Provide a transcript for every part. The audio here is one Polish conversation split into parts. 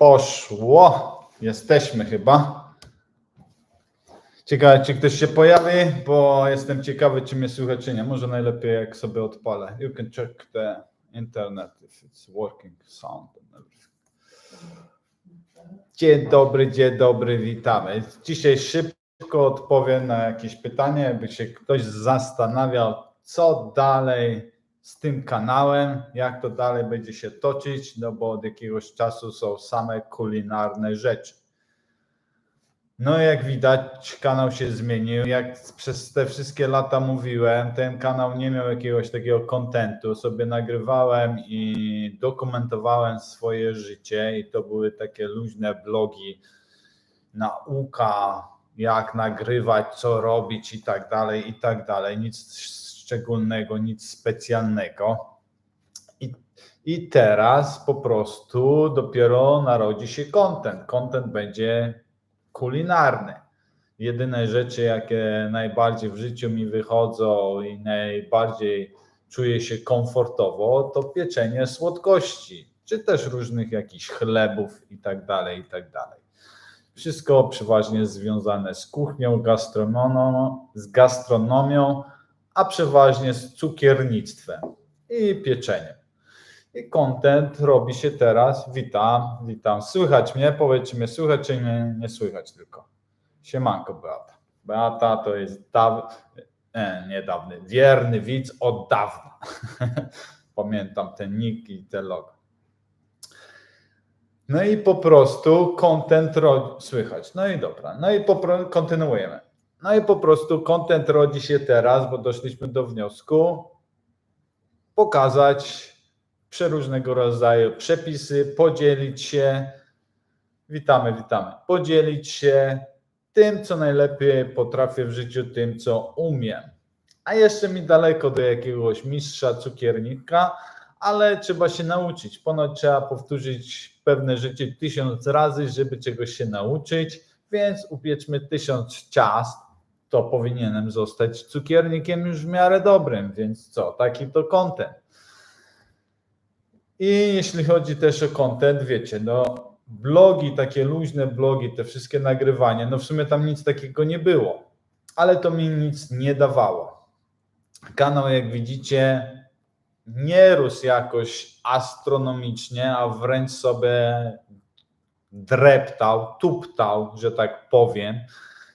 Poszło. Jesteśmy chyba. Ciekawe, czy ktoś się pojawi, bo jestem ciekawy, czy mnie słychać, czy nie. Może najlepiej, jak sobie odpalę. You can check the internet if it's working sound. Dzień dobry, dzień dobry, witamy. Dzisiaj szybko odpowiem na jakieś pytanie, jakby się ktoś zastanawiał, co dalej z tym kanałem, jak to dalej będzie się toczyć, no bo od jakiegoś czasu są same kulinarne rzeczy. No jak widać, kanał się zmienił. Jak przez te wszystkie lata mówiłem, ten kanał nie miał jakiegoś takiego kontentu. Sobie nagrywałem i dokumentowałem swoje życie i to były takie luźne blogi, nauka, jak nagrywać, co robić i tak dalej, i tak dalej. Nic szczególnego, nic specjalnego. I, I teraz po prostu dopiero narodzi się content. Content będzie kulinarny. Jedyne rzeczy, jakie najbardziej w życiu mi wychodzą i najbardziej czuję się komfortowo, to pieczenie słodkości, czy też różnych jakichś chlebów i tak dalej, i tak dalej. Wszystko przeważnie związane z kuchnią, gastronomią, z gastronomią, a przeważnie z cukiernictwem i pieczeniem. I content robi się teraz. Witam, witam. Słychać mnie? Powiedz, czy mnie słychać, czy mnie nie słychać tylko. Siemanko, Beata. Beata to jest daw... e, niedawny, wierny widz od dawna. Pamiętam ten nick i te logo. No i po prostu content. Słychać. No i dobra. No i kontynuujemy. No i po prostu content rodzi się teraz, bo doszliśmy do wniosku pokazać przeróżnego rodzaju przepisy, podzielić się, witamy, witamy, podzielić się tym, co najlepiej potrafię w życiu, tym, co umiem. A jeszcze mi daleko do jakiegoś mistrza cukiernika, ale trzeba się nauczyć. Ponoć trzeba powtórzyć pewne rzeczy tysiąc razy, żeby czegoś się nauczyć, więc upieczmy tysiąc ciast, to powinienem zostać cukiernikiem już w miarę dobrym, więc co, taki to content. I jeśli chodzi też o content, wiecie, no blogi, takie luźne blogi, te wszystkie nagrywania, no w sumie tam nic takiego nie było, ale to mi nic nie dawało. Kanał, jak widzicie, nie rósł jakoś astronomicznie, a wręcz sobie dreptał, tuptał, że tak powiem.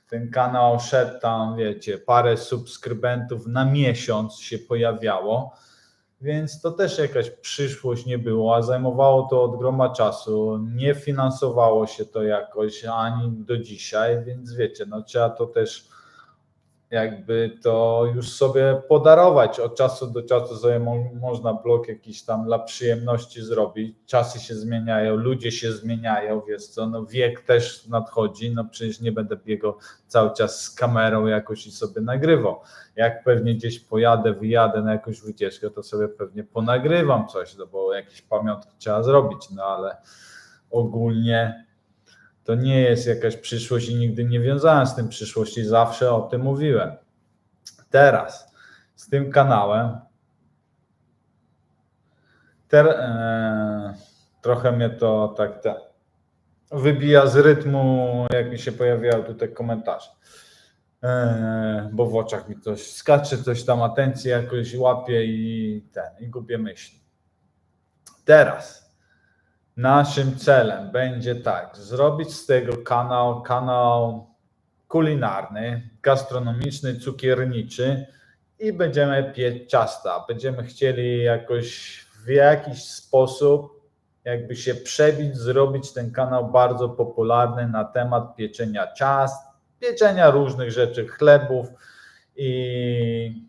Ten kanał szedł tam, wiecie, parę subskrybentów na miesiąc się pojawiało więc to też jakaś przyszłość nie było, a zajmowało to od groma czasu, nie finansowało się to jakoś ani do dzisiaj, więc wiecie, no trzeba to też jakby to już sobie podarować. Od czasu do czasu sobie mo- można blog jakiś tam dla przyjemności zrobić. Czasy się zmieniają, ludzie się zmieniają, wiesz co, no wiek też nadchodzi, no przecież nie będę biegał cały czas z kamerą jakoś i sobie nagrywał. Jak pewnie gdzieś pojadę, wyjadę na jakąś wycieczkę, to sobie pewnie ponagrywam coś, no bo jakieś pamiątki trzeba zrobić, no ale ogólnie to nie jest jakaś przyszłość i nigdy nie wiązałem z tym przyszłości, zawsze o tym mówiłem. Teraz z tym kanałem ter, e, trochę mnie to tak te, wybija z rytmu, jak mi się pojawiały tutaj komentarze. E, bo w oczach mi coś skacze, coś tam atencję jakoś łapie i ten, i gubię myśli. Teraz Naszym celem będzie tak, zrobić z tego kanał, kanał kulinarny, gastronomiczny, cukierniczy i będziemy piec ciasta. Będziemy chcieli jakoś w jakiś sposób jakby się przebić, zrobić ten kanał bardzo popularny na temat pieczenia ciast, pieczenia różnych rzeczy, chlebów i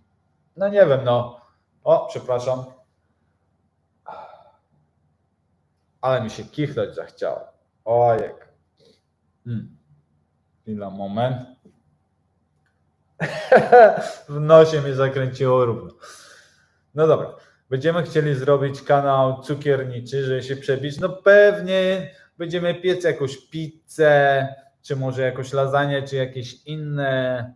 no nie wiem, no o, przepraszam, ale mi się kichnąć zachciało. Ojek. Hmm. Chwila, moment. w nosie mnie zakręciło równo. No dobra. Będziemy chcieli zrobić kanał cukierniczy, żeby się przebić. No pewnie będziemy piec jakąś pizzę, czy może jakąś lasagne, czy jakieś inne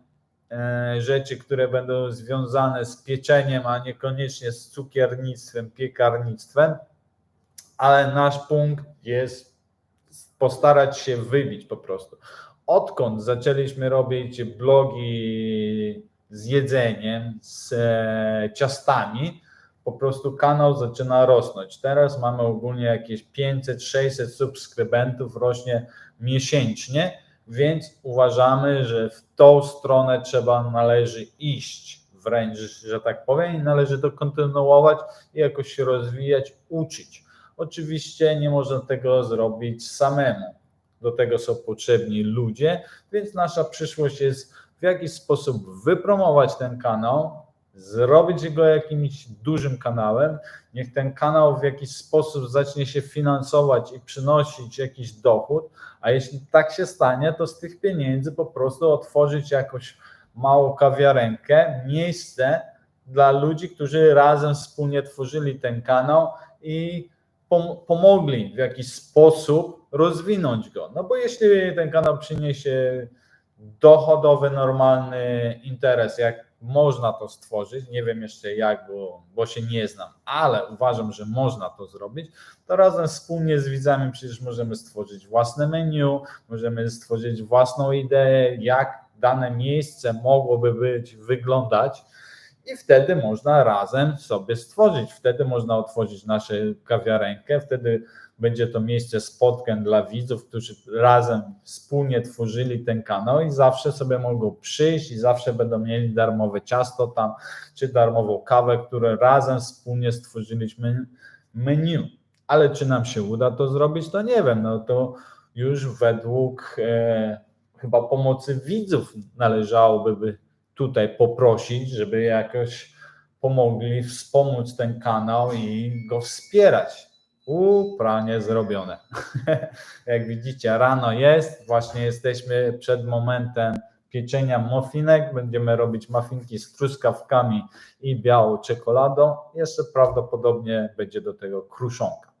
e, rzeczy, które będą związane z pieczeniem, a niekoniecznie z cukiernictwem, piekarnictwem ale nasz punkt jest postarać się wybić po prostu. Odkąd zaczęliśmy robić blogi z jedzeniem, z e, ciastami, po prostu kanał zaczyna rosnąć. Teraz mamy ogólnie jakieś 500-600 subskrybentów rośnie miesięcznie, więc uważamy, że w tą stronę trzeba należy iść wręcz, że tak powiem, i należy to kontynuować i jakoś się rozwijać, uczyć. Oczywiście nie można tego zrobić samemu. Do tego są potrzebni ludzie, więc nasza przyszłość jest w jakiś sposób wypromować ten kanał, zrobić go jakimś dużym kanałem. Niech ten kanał w jakiś sposób zacznie się finansować i przynosić jakiś dochód, a jeśli tak się stanie, to z tych pieniędzy po prostu otworzyć jakąś małą kawiarenkę, miejsce dla ludzi, którzy razem wspólnie tworzyli ten kanał i pomogli w jakiś sposób rozwinąć go. No bo jeśli ten kanał przyniesie dochodowy, normalny interes, jak można to stworzyć, nie wiem jeszcze jak, bo, bo się nie znam, ale uważam, że można to zrobić, to razem wspólnie z widzami przecież możemy stworzyć własne menu, możemy stworzyć własną ideę, jak dane miejsce mogłoby być, wyglądać i wtedy można razem sobie stworzyć, wtedy można otworzyć naszą kawiarenkę, wtedy będzie to miejsce spotkań dla widzów, którzy razem wspólnie tworzyli ten kanał i zawsze sobie mogą przyjść i zawsze będą mieli darmowe ciasto tam, czy darmową kawę, które razem wspólnie stworzyliśmy menu. Ale czy nam się uda to zrobić, to nie wiem. No to już według e, chyba pomocy widzów należałoby tutaj poprosić, żeby jakoś pomogli wspomóc ten kanał i go wspierać. U, pranie zrobione. Jak widzicie, rano jest, właśnie jesteśmy przed momentem pieczenia muffinek. Będziemy robić muffinki z truskawkami i białą czekoladą. Jeszcze prawdopodobnie będzie do tego kruszonka.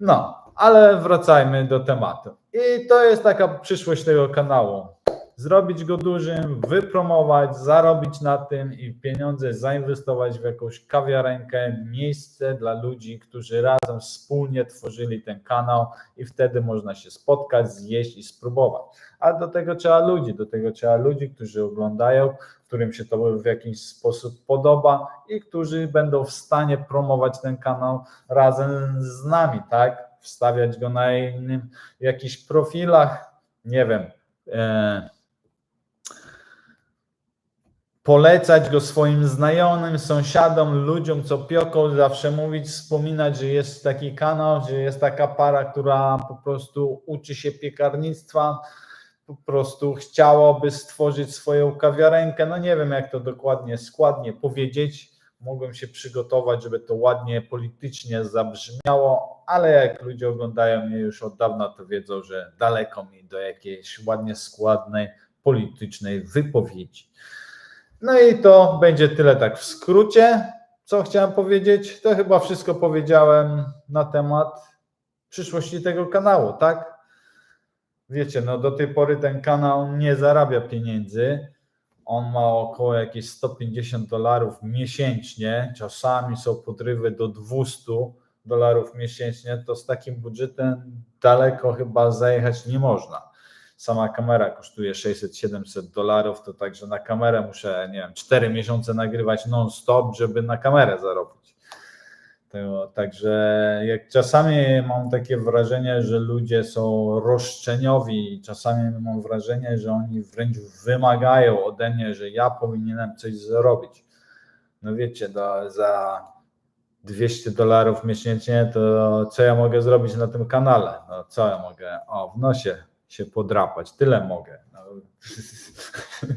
No, ale wracajmy do tematu. I to jest taka przyszłość tego kanału zrobić go dużym, wypromować, zarobić na tym i pieniądze zainwestować w jakąś kawiarenkę, miejsce dla ludzi, którzy razem wspólnie tworzyli ten kanał i wtedy można się spotkać, zjeść i spróbować. Ale do tego trzeba ludzi, do tego trzeba ludzi, którzy oglądają, którym się to w jakiś sposób podoba i którzy będą w stanie promować ten kanał razem z nami, tak? Wstawiać go na innym jakichś profilach, nie wiem. E, polecać go swoim znajomym, sąsiadom, ludziom, co pioką, zawsze mówić, wspominać, że jest taki kanał, że jest taka para, która po prostu uczy się piekarnictwa, po prostu chciałoby stworzyć swoją kawiarenkę. No nie wiem, jak to dokładnie, składnie powiedzieć. Mogłem się przygotować, żeby to ładnie politycznie zabrzmiało, ale jak ludzie oglądają mnie już od dawna, to wiedzą, że daleko mi do jakiejś ładnie składnej politycznej wypowiedzi. No i to będzie tyle tak w skrócie, co chciałem powiedzieć. To chyba wszystko powiedziałem na temat przyszłości tego kanału, tak? Wiecie, no do tej pory ten kanał nie zarabia pieniędzy. On ma około jakieś 150 dolarów miesięcznie, czasami są podrywy do 200 dolarów miesięcznie, to z takim budżetem daleko chyba zajechać nie można sama kamera kosztuje 600-700 dolarów, to także na kamerę muszę, nie wiem, 4 miesiące nagrywać non-stop, żeby na kamerę zarobić. Także jak czasami mam takie wrażenie, że ludzie są roszczeniowi, czasami mam wrażenie, że oni wręcz wymagają ode mnie, że ja powinienem coś zrobić. No wiecie, do, za 200 dolarów miesięcznie, to co ja mogę zrobić na tym kanale? No co ja mogę? O, w nosie się podrapać. Tyle mogę. No.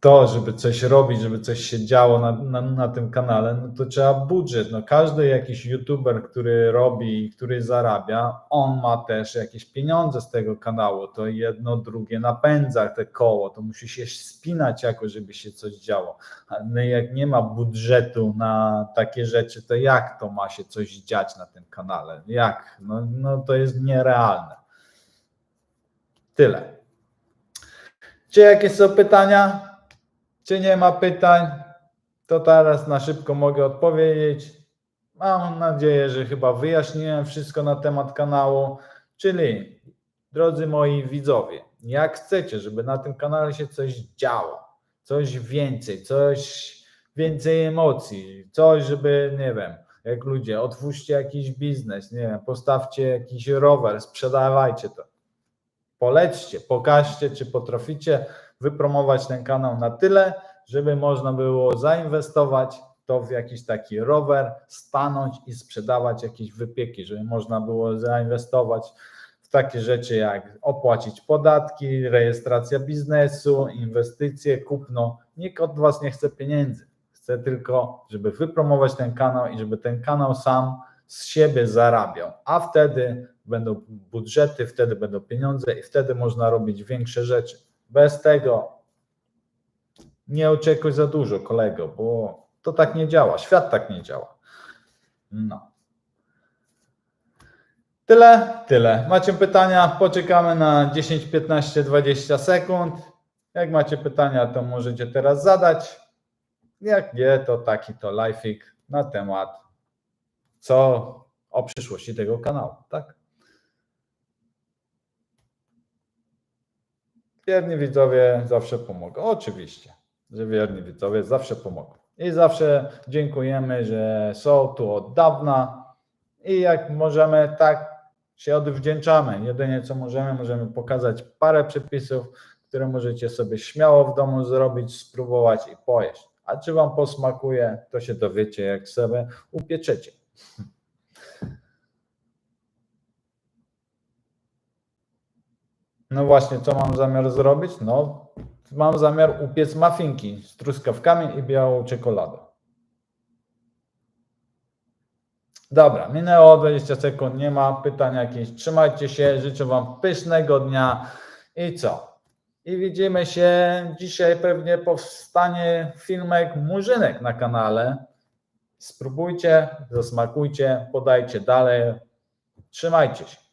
To, żeby coś robić, żeby coś się działo na, na, na, tym kanale, no to trzeba budżet. No każdy jakiś youtuber, który robi, który zarabia, on ma też jakieś pieniądze z tego kanału. To jedno, drugie napędza te koło, to musi się spinać jakoś, żeby się coś działo. No jak nie ma budżetu na takie rzeczy, to jak to ma się coś dziać na tym kanale? Jak? No, no to jest nierealne. Tyle. Czy jakieś są pytania? Czy nie ma pytań? To teraz na szybko mogę odpowiedzieć. Mam nadzieję, że chyba wyjaśniłem wszystko na temat kanału. Czyli, drodzy moi widzowie, jak chcecie, żeby na tym kanale się coś działo, coś więcej, coś więcej emocji, coś, żeby, nie wiem, jak ludzie, otwórzcie jakiś biznes, nie wiem, postawcie jakiś rower, sprzedawajcie to. Polećcie, pokażcie, czy potraficie wypromować ten kanał na tyle, żeby można było zainwestować to w jakiś taki rower, stanąć i sprzedawać jakieś wypieki, żeby można było zainwestować w takie rzeczy jak opłacić podatki, rejestracja biznesu, inwestycje, kupno. Nikt od Was nie chce pieniędzy. Chce tylko, żeby wypromować ten kanał i żeby ten kanał sam z siebie zarabiał, a wtedy będą budżety, wtedy będą pieniądze i wtedy można robić większe rzeczy. Bez tego nie oczekuj za dużo, kolego, bo to tak nie działa. Świat tak nie działa. No. Tyle, tyle. Macie pytania? Poczekamy na 10, 15, 20 sekund. Jak macie pytania, to możecie teraz zadać. Jak nie, to taki to lifeik na temat co o przyszłości tego kanału, tak? Wierni widzowie zawsze pomogą. Oczywiście, że wierni widzowie zawsze pomogą. I zawsze dziękujemy, że są tu od dawna i jak możemy, tak się odwdzięczamy. Jedynie co możemy, możemy pokazać parę przepisów, które możecie sobie śmiało w domu zrobić, spróbować i pojeść. A czy Wam posmakuje, to się dowiecie, jak sobie upieczecie. No właśnie, co mam zamiar zrobić? No, mam zamiar upiec mafinki z truskawkami i białą czekoladą. Dobra, minęło 20 sekund, nie ma pytań jakichś. Trzymajcie się, życzę Wam pysznego dnia i co? I widzimy się dzisiaj pewnie powstanie filmek Murzynek na kanale. Spróbujcie, zasmakujcie, podajcie dalej. Trzymajcie się.